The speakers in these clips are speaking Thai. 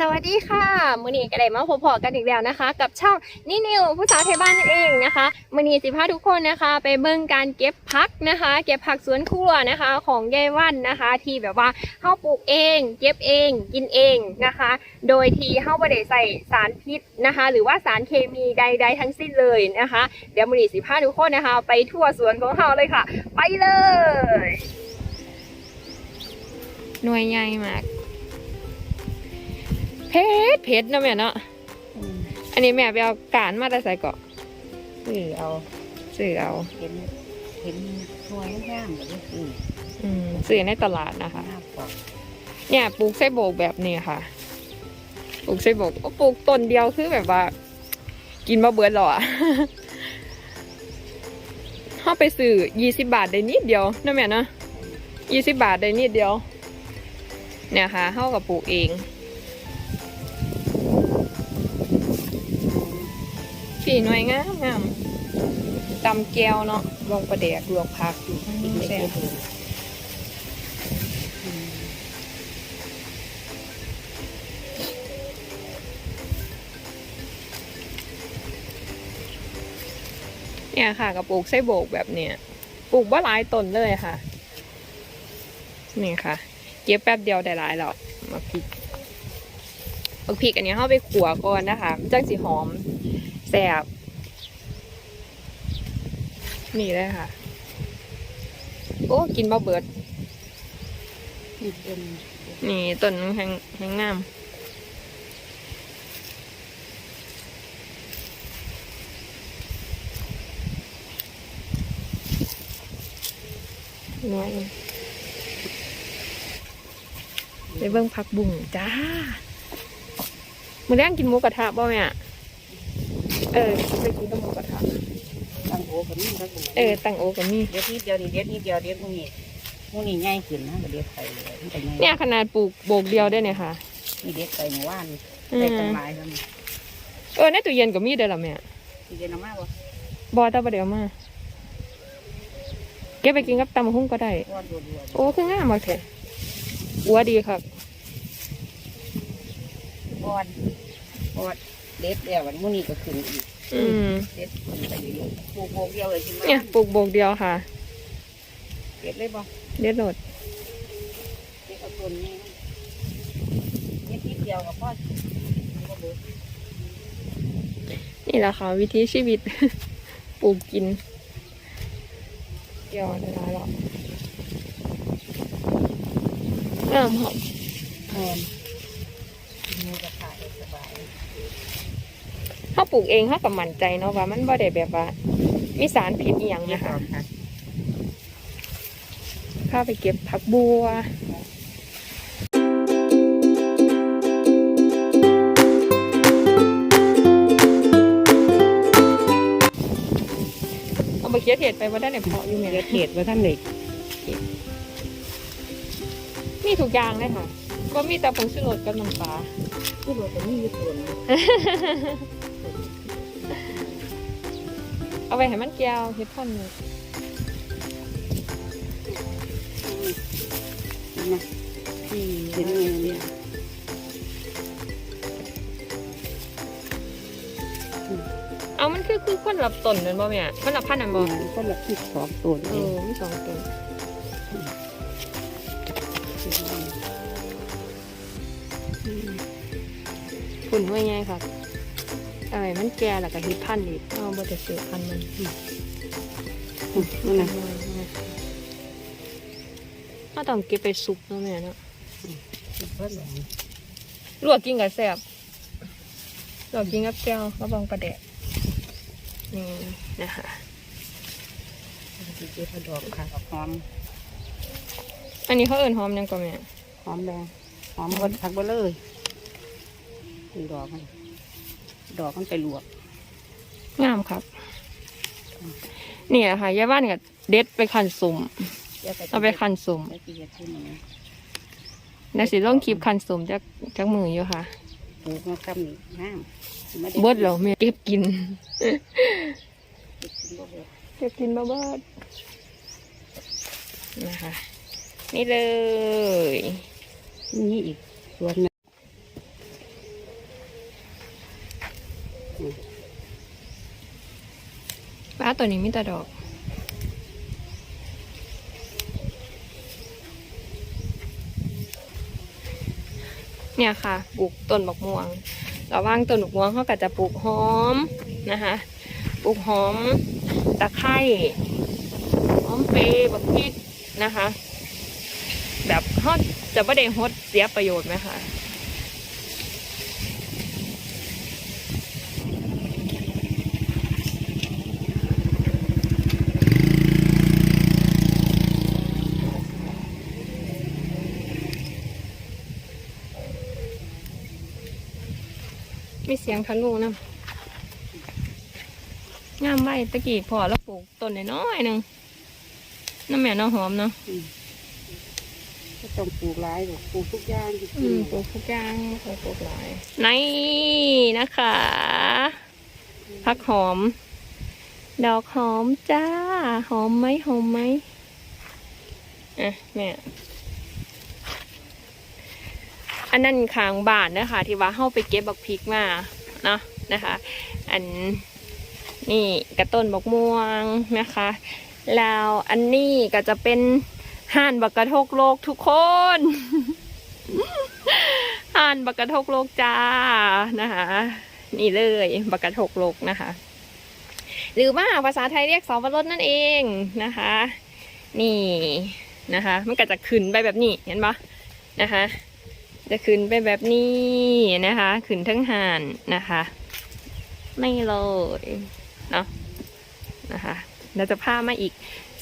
สวัสดีค่ะมือนีก็ได้มาพบๆกันอีกแล้วนะคะ กับช่องนินิวผู้สาวไทยบ้านนั่นเองนะคะมือนีสิพาทุกคนนะคะ ไปเบิ่งการเก็บผักนะคะ เก็บผักสวนครัวนะคะ ของยายวันนะคะ ที่แบบว่าเข้าปลูกเองเก็บเองกินเองนะคะ โดยที่เข้าไม่ได้ใส่สารพิษนะคะ หรือว่าสารเคมีใด ๆ ทั้งสิ้นเลยนะคะ เดี๋ยวมือนีสิพาทุกคนนะคะ ไปทั่วสวนของเราเลยค่ะ ไปเลย หน่วยใหญ่มาก เพชรเพชรเนาะแม่เนาะอันนี้แม่ไปเอาการมาแต่ใส่เกาะซื้อเอาซื้อเอาเห็นเห็นช่วยย่างก็ได้ซื้ออืมซื้อในตลาดนะคะหน้าปอกเนี่ยปลูกไส้โบกแบบนี้ค่ะปลูกไส้โบกโอ้ปลูกต้นเดียวคือแบบว่า กินมาเบิดหรออะเข้าไปซื้อยี่สิบาทได้นิดเดียวนะแม่เนาะยี่สิบาทได้นิดเดียว เนี่ยค่ะเข้ากับปลูกเอง สีหน่วยงามงามตำแก้วเนาะลงประเดกลวกผักอีกไม่แซ่ได้บดูอืมเนี่ยค่ะกับปลูกไส้โบกแบบเนี้ยปลูกว่าหลายต้นเลยค่ะ นี่ค่ะ เก็บแป๊บเดียวได้หลายแล้วมาพริกเอาพริกอันนี้เข้าไปขัวก่อนนะคะมันจังสีหอม แซ่บนี่เลยค่ะ โอ้กินบะเบิด นี่เป็นนี่ต้นแห้งแห้งงามน้อยไปเบิ่งผักบุ้งจ้า มื้อแรงกินหมูกระทะบ่แม่ เออไปกินกับหมูกระทะตั้งโอ้กับนี่ตั้งโอ้เออตังโอกับมีเด็ดนิดเดียวนี่เด็ดนิดเดียวเด็ดพวกนี้พวกนี้ง่ายขึ้นนะเด็ดไปเลยมันจะง่ายเนี่ยขนาดปลูกโบกเดียวได้เนี่ยค่ะ นี่เด็ดไปเมื่อวานอืได้มตั้งหลายแล้วนี่เออในตู้เย็นก็มีเด้อล่ะแม่ที่เด็ดน้ำมากวะบอตาบเดียวมาเก็บไปกินกับตำบักหุ่งก็ได้วอนรัวโอ้คืองามมากแท้อัวดีครับๆวอนวอน เด็ดแล้ววันมื้อนี้ก็ขึ้นอีกอืมเด็ดขึ้นไปเรื่อยๆปลูกโบกเดียวเลยใช่ไหมเนี่ยปลูกโบกเดียวค่ะเด็ดเลยบ่เด็ดโหลดเด็ดเอาต้นนี้เด็ดนิดเดียวกับพ่อมันก็เบิดนี่แหละค่ะ วิถีชีวิต ปลูกกินเดียวได้แล้วหรอกงามหอมแทนกินหมูกระทะได้สบาย เขาปลูกเองเขากับมั่นใจเนาะว่า มันบ่ได้แบบว่า มีสารพิษอหย่างนี่นะค่ะคะข้าไปเก็บผักบัวเอาไปเคียเทศไปว่าได้ในเพาะอยู่เดี๋เนี่ยยวเทศว่าท่านเลยมีทุกอย่างเลยค่ะก็มีแต่ผงชูรสกับน้ำปลาผู้บอกว่ามีอยู่ส่วน เอาไปให้มันแก้วเฮ็ดพ่นเลยนะที่เห็นอย่างนี้เอามันคือคือคนละต้นนั่นบ่แม่คนละพันธุ์นั่นบ่ก็ละที่สองตัวเอนี่อมีสองต้นฝุ่นว่าไงครับอะ ไรมันแก่แล้วก็เฮ็ดพันธุ์อีกเอาบ่ได้ซื้อพันธุ์มันนั่นนะถ้าต้องเก็บไปซุปเนาะแม่เนาะเพิ่นบอกลวกกินกับแซ่บลวกกินกับแก้วกระบองปลาแดกนี่นะคะที่เจ็บดอกค่ะหอม อันนี้เขาเอิ้นหอมหยังก็แม่หอมแดงหอมคนพักไปเลยนี่ดอกมัน ดอกมันไปลวกงามครับนี่แหละค่ะยายบ้านก็เด็ดไปคันสุ่มเอาไปคันสุ่มแล้วที่จะขึ้นมาในสิลงคลิปคันสุ่มจากจากมืออยู่ค่ะปลูกมาซ้ำนี่น้ำเบิดแล้วแม่เก็บกินเก็บกินบ่เบิดเก็บกินมาเบิดนะคะนี่เลย นี่อีกส่วน ตัวนี้มีแต่ดอก เนี่ยค่ะปลูกต้นบักม่วงระว่างต้นบักม่วงเขาก็จะปลูกหอมนะคะปลูกหอมตะไคร้หอมเปรย์บักพริกนะคะ แบบเขาจะไม่ได้ฮดเสียประโยชน์ไหมคะ มีเสียงทะลุนะงามใบตะกี้พอแล้วปลูกต้นน้อยๆหนึ่งน้ำแม่น้องหอมเนาะก็ต้องปลูกหลายหรอกปลูกทุกอย่างที่อืกินมปลูกทุกอย่างปลูกปลูกหลายนี่นะคะผักหอม ดอกหอมจ้า หอมไหมหอมไหมอะแม่ อันนั้นขางบานนะคะ ที่ว่าเข้าไปเก็บบักพริกมาเนาะนะคะ อันนี่กระต้นบักม่วงนะคะ แล้วอันนี้ก็จะเป็นห่านบักกระทกโลกทุกคนห่านบักกระทกโลกจ้านะคะ นี่เลยบักกระทกโลกนะคะ หรือว่าภาษาไทยเรียกสวรสนั่นเองนะคะ นี่นะคะ มันก็จะขึ้นไปแบบนี้เห็นปะนะคะ จะขึ้นไปแบบนี้นะคะ ขึ้นทั้งห่านนะคะ ไม่เลยเนาะนะคะเราจะพามาอีก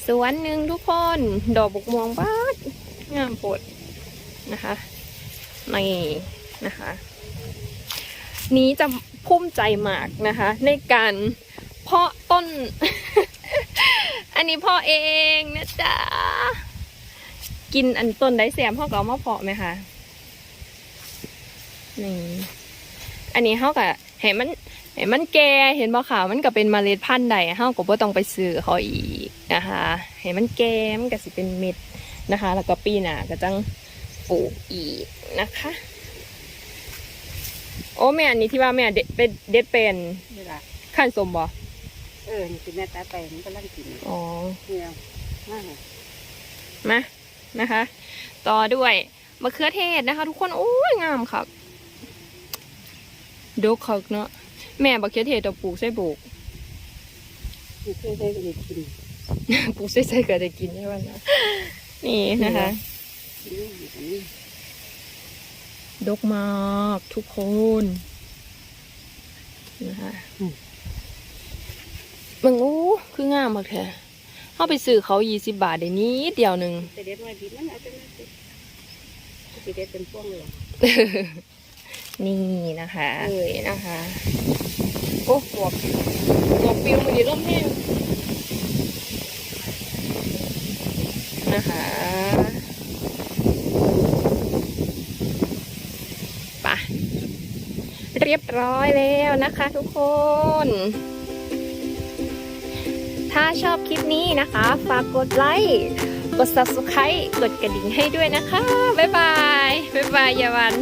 สวนหนึ่งทุกคน ดอกบกม่วงบ้านงามปดนะคะนี่นะคะ นี้จะภูมิใจมากนะคะ ในการเพาะต้น อันนี้พาะเองนะจ๊ะ กินอันต้นได้แซมเขาก็เอามาเพาะไหมคะ นี่อันนี้เขาก็เห็นมันเห็นมันแก่เห็นบ่ขาวมันก็เป็นเมล็ดพันธุ์ใดเขาก็บ่ต้องไปซื้อเขาอีกนะคะเห็นมันแก่มันก็สิเป็นเม็ดนะคะ แล้วก็ปีหน้าก็จังปลูกอีกนะคะ โอ้แม่อันนี้ที่ว่าแม่เด็ดเป็นเด็ดเป็นนี่ล่ะขั้นสมบ่เออนี่คือแม่ตาไปมันก็ลังกินอ๋อเนี่ยมากมานะคะ ต่อด้วยมะเขือเทศนะคะ ทุกคนโอ้ยงามครับ ดกคักเนาะแม่มะเขือเทศตัวปลูกใส่ปลูกนี่เคยได้ก็ได้กินปลูกใส่ใส่ก็ได้กินได้วันนะนี่นะคะกินนี่อยู่ตรงนี้ดกมากทุกคนนะคะมึงโอ้คืองามมากแท้เข้าไปซื้อเขายี่สิบบาทได้นี้เดียวหนึ่งแต่เด็ดมาบิดมันเอาจังนั้นสิสิเด็ดเป็นพวงเลย นี่นะคะเลยนะคะโอ้หมวกหมวกปิวมันอยู่ร่มแห้งนะคะไปะเรียบร้อยแล้วนะคะทุกคน ถ้าชอบคลิปนี้นะคะ ฝากกดไลค์ กด subscribe กดกระดิ่งให้ด้วยนะคะ บ๊ายบาย บ๊ายบายอยาวัน